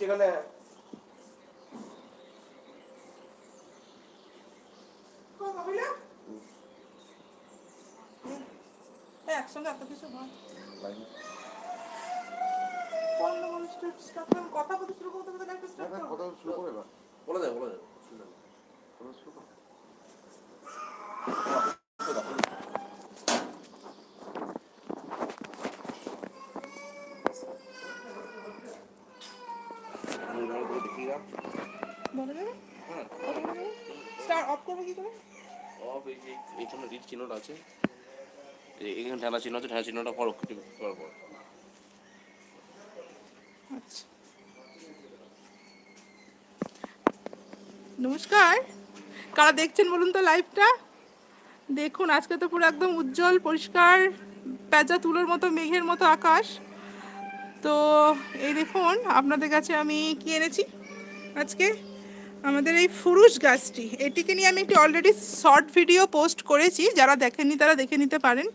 এখানে এই একসঙ্গে এত কিছু হয় কোন কথা বলতে শুরু করতে করতে একটা start করুন। কথা শুরু করে বলে দে বলে দে শুনলাম কথা শুরু কর। আমি বলে দেবে? হ্যাঁ। করব কি করে? অফ এই যে এইখানে রিড চিহ্নটা আছে। এখানে চিহ্ন আছে চিহ্নটা পর টিপ আচ্ছা। নমস্কার। কারা দেখছেন বলুন তো লাইভটা? দেখুন আজকে তো পুরো একদম উজ্জ্বল পরিষ্কার পেঁচা তুলোর মতো মেঘের মতো আকাশ। তো এই দেখুন আপনাদের কাছে আমি কি এনেছি? আজকে আমাদের এই ফুরুষ গাছটি, এটিকে নিয়ে আমি একটি অলরেডি শর্ট ভিডিও পোস্ট করেছি, যারা দেখেননি তারা দেখে নিতে পারেন।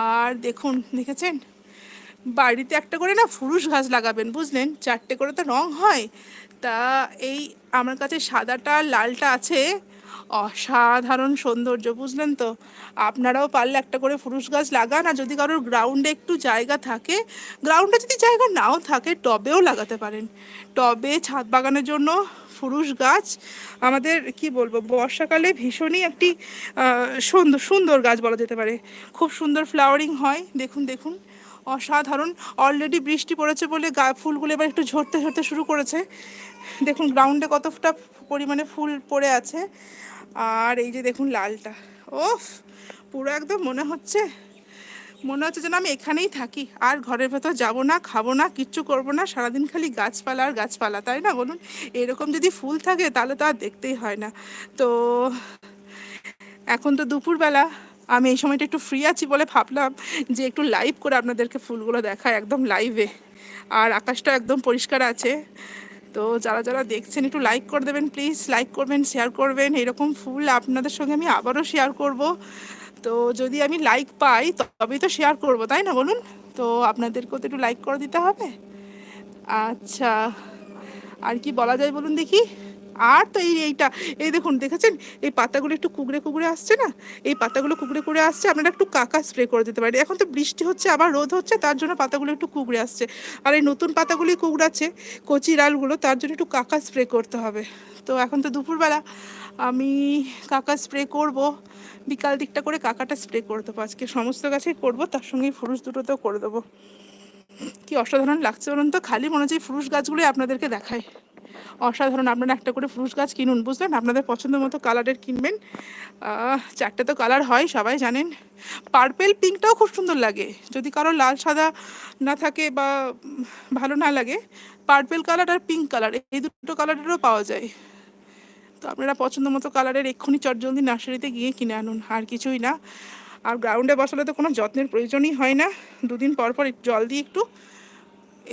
আর দেখুন, দেখেছেন? বাড়িতে একটা করে না ফুরুষ গাছ লাগাবেন, বুঝলেন? চারটে করে তো রং হয়। তা এই আমার কাছে সাদাটা, লালটা আছে। অসাধারণ সৌন্দর্য, বুঝলেন তো? আপনারাও পারলে একটা করে ফুরুষ গাছ লাগান, আর যদি কারোর গ্রাউন্ডে একটু জায়গা থাকে গ্রাউন্ডে যদি জায়গা নাও থাকে, টবেও লাগাতে পারেন। টবে, ছাদ বাগানের জন্য ফুরুষ গাছ, আমাদের কি বলব, বর্ষাকালে ভীষণই একটি সুন্দর সুন্দর গাছ বলা যেতে পারে। খুব সুন্দর ফ্লাওয়ারিং হয়, দেখুন দেখুন। অসাধারণ। অলরেডি বৃষ্টি পড়েছে বলে গা, ফুলগুলো এবার একটু ঝরতে ঝরতে শুরু করেছে। দেখুন গ্রাউন্ডে কতটা পরিমাণে ফুল পড়ে আছে। আর এই যে দেখুন লালটা। ওফ, পুরো একদম মনে হচ্ছে মনে হচ্ছে যেন আমি এখানেই থাকি। আর ঘরের ভেতর যাব না, খাব না, কিচ্ছু করব না, সারাদিন খালি গাছপালা আর গাছপালা, তাই না বলুন? এরকম যদি ফুল থাকে তাহলে তো আর দেখতেই হয় না। তো এখন তো দুপুরবেলা আমি এই সময়টা একটু ফ্রি আছি বলে ভাবলাম যে একটু লাইভ করে আপনাদেরকে ফুলগুলো দেখায় একদম লাইভে আর আকাশটা একদম পরিষ্কার আছে। তো যারা যারা দেখছেন, একটু লাইক করে দেবেন প্লিজ লাইক করবেন শেয়ার করবেন। এরকম ফুল আপনাদের সঙ্গে আমি আবারও শেয়ার করব। তো যদি আমি লাইক পাই, তবেই তো শেয়ার করব, তাই না বলুন? তো আপনাদেরকেও তো একটু লাইক করে দিতে হবে। আচ্ছা আর কি বলা যায় বলুন দেখি? আর তো এই এইটা, এই দেখুন, দেখেছেন? এই পাতাগুলো একটু কুকড়ে কুকড়ে আসছে না? এই পাতাগুলো কুকড়ে কুকড়ে আসছে, আপনারা একটু কাকা স্প্রে করে দিতে পারেন। এখন তো বৃষ্টি হচ্ছে, আবার রোদ হচ্ছে, তার জন্য পাতাগুলো একটু কুকড়ে আসছে। আর এই নতুন পাতাগুলি কুকড়াচ্ছে, কচি ডালগুলো, তার জন্য একটু কাকা স্প্রে করতে হবে। তো এখন তো দুপুরবেলা, আমি কাকা স্প্রে করব। বিকাল দিকটা করে কাকাটা স্প্রে করে দেবো। আজকে সমস্ত গাছেই করব, তার সঙ্গে ফুরুষ দুটোতেও করে দেবো। কি অসাধারণ লাগছে বলুন তো? খালি মনে হচ্ছে ফুরুষ গাছগুলোই আপনাদেরকে দেখায়। অসাধারণ। আপনারা একটা করে ফুরুষ গাছ কিনুন, বুঝলেন? আপনাদের পছন্দ মতো কালারের কিনবেন। চারটে তো কালার হয়, সবাই জানেন। পার্পেল পিঙ্কটাও খুব সুন্দর লাগে। যদি কারও লাল, সাদা না থাকে বা ভালো না লাগে, পার্পেল কালার আর পিঙ্ক কালার, এই দুটো কালারেরও পাওয়া যায়। তো আপনারা পছন্দ মতো কালারের এক্ষুনি চটজলদি নার্সারিতে গিয়ে কিনে আনুন, আর কিছুই না। আর গ্রাউন্ডে বসালে তো কোনো যত্নের প্রয়োজনই হয় না। দুদিন পর পর জল দিয়ে একটু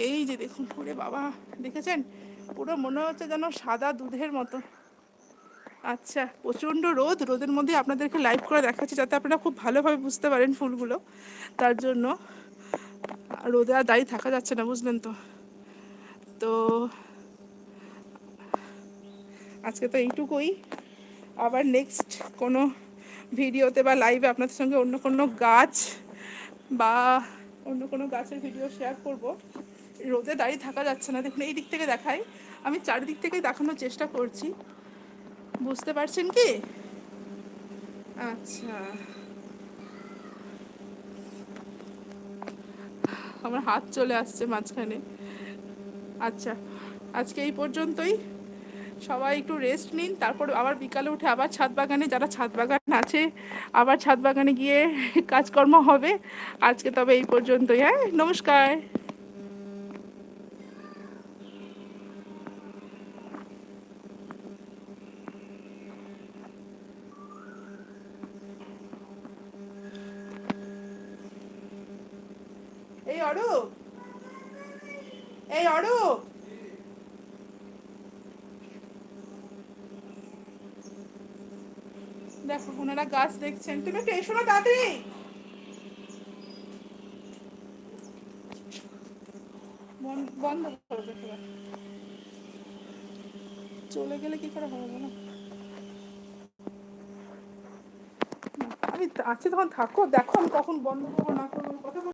এই যে দেখুন, ওরে বাবা, দেখেছেন? পুরো মনে হচ্ছে যেন সাদা দুধের মতো। আচ্ছা প্রচণ্ড রোদ। রোদের মধ্যে আপনাদেরকে লাইভ করে দেখাচ্ছি যাতে আপনারা খুব ভালোভাবে বুঝতে পারেন ফুলগুলো। তার জন্য রোদে আর দাঁড়িয়ে থাকা যাচ্ছে না, বুঝলেন তো। তো আজকে তো এইটুকুই। আবার নেক্সট কোনো ভিডিওতে বা লাইভে আপনাদের সঙ্গে অন্য কোনো গাছ বা অন্য কোনো গাছের ভিডিও শেয়ার করব। রোদে দাঁড়িয়ে থাকা যাচ্ছে না। দেখুন, এই দিক থেকে দেখাই। আমি চারিদিক থেকেই দেখানোর চেষ্টা করছি। বুঝতে পারছেন কি? আচ্ছা। আমার হাত চলে আসছে মাঝখানে। আচ্ছা আজকে এই পর্যন্তই। সবাই একটু রেস্ট নিন। তারপর আবার বিকালে উঠে আবার ছাদ বাগানে, যারা ছাদ বাগান আছে, আবার ছাদ বাগানে গিয়ে কাজকর্ম হবে। আজকে তবে এই পর্যন্তই। হ্যাঁ নমস্কার। এই অরূপ এই অরূপ দেখো, ওনারা গাছ দেখছেন। তুমি একটু এসো না বন্ধ করো দেখো চলে গেলে কি করে হবে বলো? আমি আছি, তখন থাকো। দেখো আমি কখন বন্ধ করব, না করব।